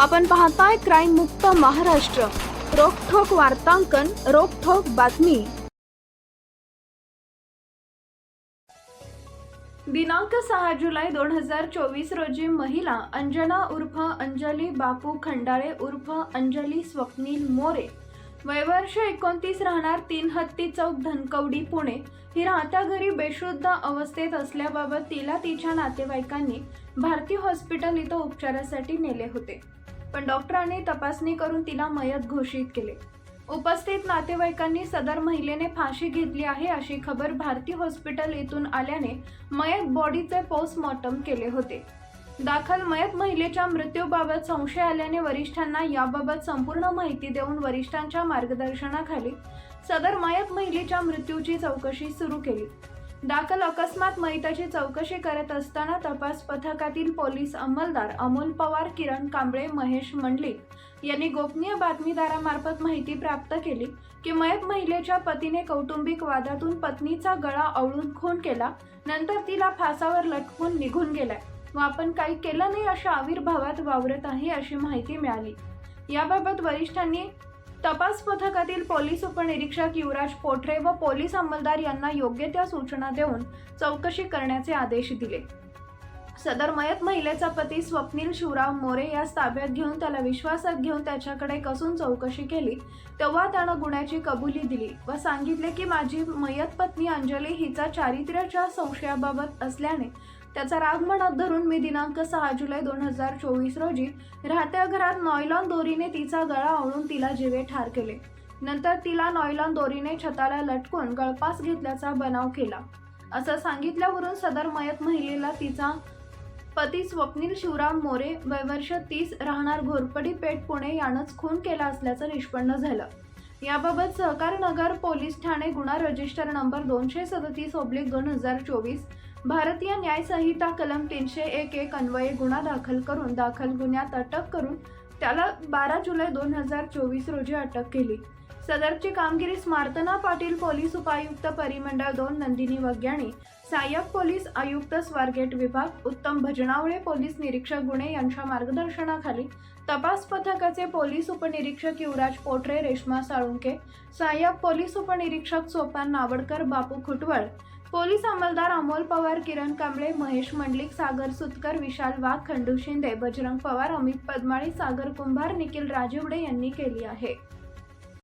आपण पाहताय क्राईम मुक्त महाराष्ट्र. रोखोक वार्तांकन रोखोक बातमी. दिनांक सहा जुलै दोन हजार चोवीस रोजी महिला अंजना उर्फ अंजली बापू खंडाळे उर्फ अंजली स्वप्नील मोरे. वयवर्ष एकोणतीस राहणार तीन हत्ती चौक धनकवडी पुणे. ही राहत्या घरी बेशुद्ध अवस्थेत असल्याबाबत तिला तिच्या नातेवाईकांनी भारती हॉस्पिटल इथं उपचारासाठी नेले होते. पण डॉक्टरांनी तपासणी करून तिला मयत घोषित केले. उपस्थित नातेवाईकांनी सदर महिलेने फाशी घेतली आहे अशी खबर भारती हॉस्पिटल येथून आल्याने मयत बॉडीचे पोस्टमॉर्टम केले होते. दाखल मयत महिलेच्या मृत्यूबाबत संशय आल्याने वरिष्ठांना याबाबत संपूर्ण माहिती देऊन वरिष्ठांच्या मार्गदर्शनाखाली सदर मयत महिलेच्या मृत्यूची चौकशी सुरू केली. दाखल अकस्मात मयताची चौकशी करत असताना तपास पथकातील पोलीस अंमलदार अमोल पवार किरण कांबळे महेश मंडलिक यांनी गोपनीय बातमीदारामार्फत माहिती प्राप्त केली की मयत महिलेच्या पतीने कौटुंबिक वादातून पत्नीचा गळा आवळून खून केला. नंतर तिला फासावर लटकून निघून गेलाय. व आपण काही केलं नाही अशा आविर्भावात वावरत आहे अशी माहिती मिळाली. याबाबत वरिष्ठांनी तपास पथकातील पोलीस उपनिरीक्षक युवराज पोठरे व पोलीस अंमलदार यांना योग्य त्या सूचना देऊन चौकशी करण्याचे आदेश दिले. सदर मयत महिलेचा पती स्वप्नील शिवराव मोरे यास ताब्यात घेऊन त्याला विश्वासात घेऊन त्याच्याकडे कसून चौकशी केली तेव्हा त्यानं गुन्ह्याची कबुली दिली व सांगितले की माझी मयत पत्नी अंजली हिचा चारित्र्याच्या संशयाबाबत असल्याने त्याचा राग मनात धरून मी दिनांक सहा जुलै दोन हजार चोवीस रोजी राहत्या घरात नॉयलॉन दोरीने तिचा गळा आवळून तिला जीवे ठार केले. नंतर तिला नॉयलॉन दोरीने छताला लटकून गळपास घेतल्याचा बनाव केला. असं सांगितल्यावरून सदर मयत महिलेला तिचा पती स्वप्नील शिवराम मोरे वयवर्ष तीस राहणार घोरपडी पेठ पुणे यानंच खून केला असल्याचं निष्पन्न झालं. याबाबत सहकार नगर पोलीस ठाणे गुन्हा रजिस्टर नंबर दोनशे सदतीस ओब्लिक दोन हजार चोवीस भारतीय न्यायसंहिता कलम तीनशे एक एक अन्वये गुन्हा दाखल करून दाखल गुन्ह्यात अटक करून त्याला बारा जुलै दोन हजार चोवीस रोजी अटक केली. सदरची कामगिरी स्मार्तना पाटील पोलीस उपायुक्त परिमंडळ दोन नंदिनी वग्याणी सहाय्यक पोलीस आयुक्त स्वारगेट विभाग उत्तम भजनावळे पोलीस निरीक्षक गुणे यांच्या मार्गदर्शनाखाली तपास पथकाचे पोलीस उपनिरीक्षक युवराज पोटरे रेश्मा साळुंके सहाय्यक पोलीस उपनिरीक्षक सोपान नावडकर बापू खुटवळ पोलीस अंमलदार अमोल पवार किरण कांबळे महेश मंडलिक सागर सुतकर विशाल वाघ खंडू शिंदे बजरंग पवार अमित पदमाळी सागर कुंभार निखिल राजिवडे यांनी केली आहे.